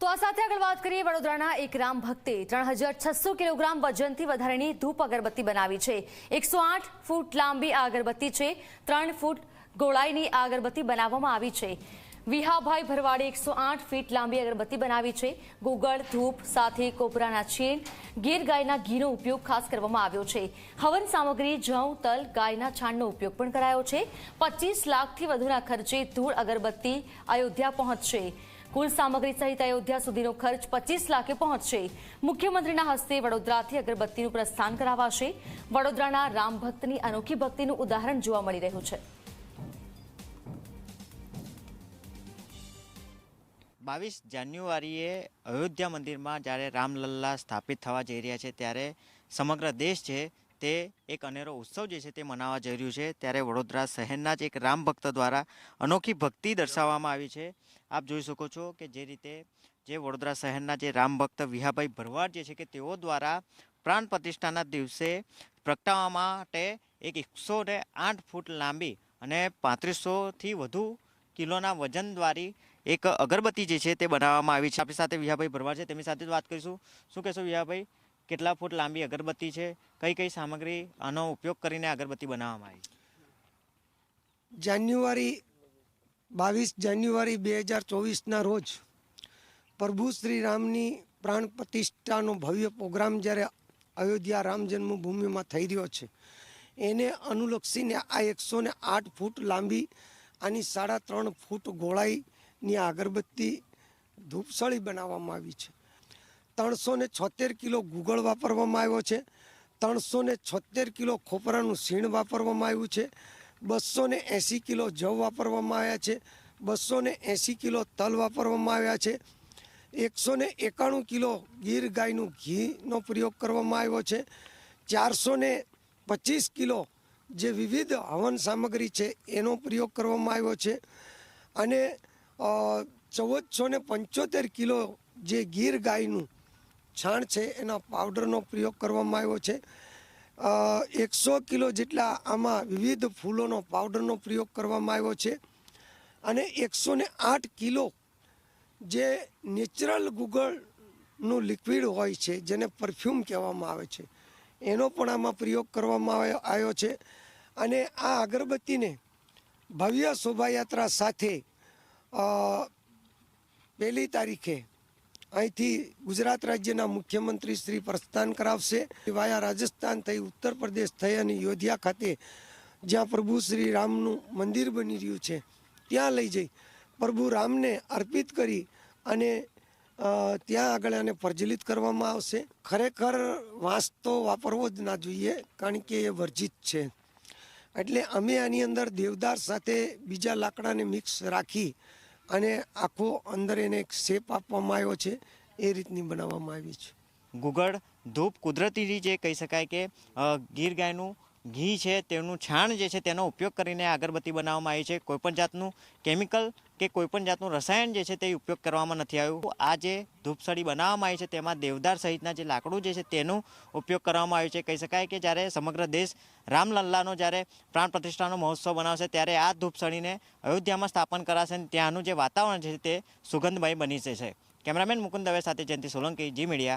તો આ સાથે આગળ વાત કરીએ વડોદરાના એક રામ ભક્તે ત્રણ હજાર છસો કિલોગ્રામ વજનથી વધારેની ધૂપ અગરબત્તી બનાવી છે. એકસો આઠ ફૂટ લાંબી આ અગરબત્તી છે. ત્રણ ફૂટ ગોળાઈની આ અગરબત્તી બનાવવામાં આવી છે. વિહાભાઈ ભરવાડે એકસો આઠ ફીટ લાંબી અગરબત્તી બનાવી છે. ગુગળ, ધૂપ સાથે કોપરાના છીણ, ગીર ગાયના ઘીનો ઉપયોગ ખાસ કરવામાં આવ્યો છે. હવન સામગ્રી જવ તલ, ગાયના છાણનો ઉપયોગ પણ કરાયો છે. પચીસ લાખથી વધુના ખર્ચે ધૂળ અગરબત્તી અયોધ્યા પહોંચશે. કુલ સામગ્રી સહિત અયોધ્યા સુધીનો ખર્ચ પચીસ લાખે પહોંચશે. મુખ્યમંત્રીના હસ્તે વડોદરાથી અગરબત્તીનું પ્રસ્થાન કરાવાશે. વડોદરાના રામ ભક્તની અનોખી ભક્તિનું ઉદાહરણ જોવા મળી રહ્યું છે. બાવીસ જાન્યુઆરીએ અયોધ્યા મંદિરમાં જ્યારે રામલલ્લા સ્થાપિત થવા જઈ રહ્યા છે, ત્યારે સમગ્ર દેશ છે તે એક અનેરો ઉત્સવ જે છે તે મનાવવા જઈ રહ્યું છે. ત્યારે વડોદરા શહેરના જ એક રામ ભક્ત દ્વારા અનોખી ભક્તિ દર્શાવવામાં આવી છે. આપ જોઈ શકો છો કે જે રીતે જે વડોદરા શહેરના જે રામ ભક્ત વિહાભાઈ ભરવાડ જે છે કે તેઓ દ્વારા પ્રાણ પ્રતિષ્ઠાના દિવસે પ્રગટાવવા માટે એક એકસો ને આઠ ફૂટ લાંબી અને પાંત્રીસોથી વધુ કિલોના વજનવાળી એક અગરબત્તી જે છે તે બનાવવામાં આવી છે. આપણી સાથે વિહાભાઈ ભરવાડ છે. તેમની સાથે જ વાત કરીશું. શું કહેશો વિહાભાઈ? કેટલા ફૂટ લાંબી અગરબત્તી છે? કઈ કઈ સામગ્રી આનો ઉપયોગ કરીને અગરબત્તી બનાવવામાં આવી? જાન્યુઆરી, બાવીસ જાન્યુઆરી બે હજાર ચોવીસના રોજ પ્રભુ શ્રી રામની પ્રાણ પ્રતિષ્ઠાનો ભવ્ય પ્રોગ્રામ જ્યારે અયોધ્યા રામ જન્મભૂમિમાં થઈ રહ્યો છે, એને અનુલક્ષીને આ એકસો ને આઠ ફૂટ લાંબી આની સાડા ત્રણ ફૂટ ગોળાઈની અગરબત્તી ધૂપસળી બનાવવામાં આવી છે. ત્રણસો ને છોતેર કિલો ગુગળ વાપરવામાં આવ્યો છે. ત્રણસો ને છોતેર કિલો ખોપરાનું સીણ વાપરવામાં આવ્યું છે. બસો ને એંસી કિલો જવ વાપરવામાં આવ્યા છે. બસો ને એંસી કિલો તલ વાપરવામાં આવ્યા છે. એકસો ને એકાણું કિલો ગીર ગાયનું ઘીનો પ્રયોગ કરવામાં આવ્યો છે. ચારસો ને પચીસ કિલો જે વિવિધ હવન સામગ્રી છે એનો પ્રયોગ કરવામાં આવ્યો છે. અને ચૌદસો ને પંચોતેર કિલો જે ગીર ગાયનું છાણ છે, એના પાવડરનો પ્રયોગ કરવામાં આવ્યો છે. એકસો કિલો જેટલા આમાં વિવિધ ફૂલોનો પાવડરનો પ્રયોગ કરવામાં આવ્યો છે. અને એકસો આઠ કિલો જે નેચરલ ગુગળનું લિક્વિડ હોય છે, જેને પરફ્યુમ કહેવામાં આવે છે, એનો પણ આમાં પ્રયોગ કરવામાં આવ્યો- આવ્યો છે. અને આ અગરબત્તીને ભવ્ય શોભાયાત્રા સાથે પહેલી તારીખે અહીંથી ગુજરાત રાજ્યના મુખ્યમંત્રી શ્રી પ્રસ્થાન કરાવશે. વાયા રાજસ્થાન થઈ, ઉત્તર પ્રદેશ થઈ અને યોધિયા ખાતે જ્યાં પ્રભુ શ્રી રામનું મંદિર બની રહ્યું છે, ત્યાં લઈ જઈ પ્રભુ રામને અર્પિત કરી અને ત્યાં આગળ આને પ્રજ્વલિત કરવામાં આવશે. ખરેખર વાંસ તો વાપરવો જ ના જોઈએ, કારણ કે એ વર્જિત છે. એટલે અમે આની અંદર દેવદાર સાથે બીજા લાકડાને મિક્સ રાખી અને આખો અંદર એને એક શેપ આપવામાં આવ્યો છે, એ રીતની બનાવવામાં આવી છે. ગુગળ ધૂપ કુદરતી જે કહી શકાય કે ગીર ગાયનું ઘી છે, તેનું છાણ જે છે, તેનો ઉપયોગ કરીને અગરબત્તી બનાવવામાં આવી છે. કોઈપણ જાતનું કેમિકલ કે કોઈપણ જાતનું રસાયણ જે છે, તે ઉપયોગ કરવામાં નથી આવ્યું. આ જે ધૂપસળી બનાવવામાં આવી છે, તેમાં દેવદાર સહિતના જે લાકડું જે છે, તેનો ઉપયોગ કરવામાં આવ્યું છે. કહી શકાય કે જ્યારે સમગ્ર દેશ રામલલ્લાનો જ્યારે પ્રાણ પ્રતિષ્ઠાનો મહોત્સવ બનાવશે, ત્યારે આ ધૂપસળીને અયોધ્યામાં સ્થાપન કરાશે અને ત્યાંનું જે વાતાવરણ છે, તે સુગંધમય બની જશે. કેમેરામેન મુકુંદ દવે સાથે જયંતિ સોલંકી, જી મીડિયા.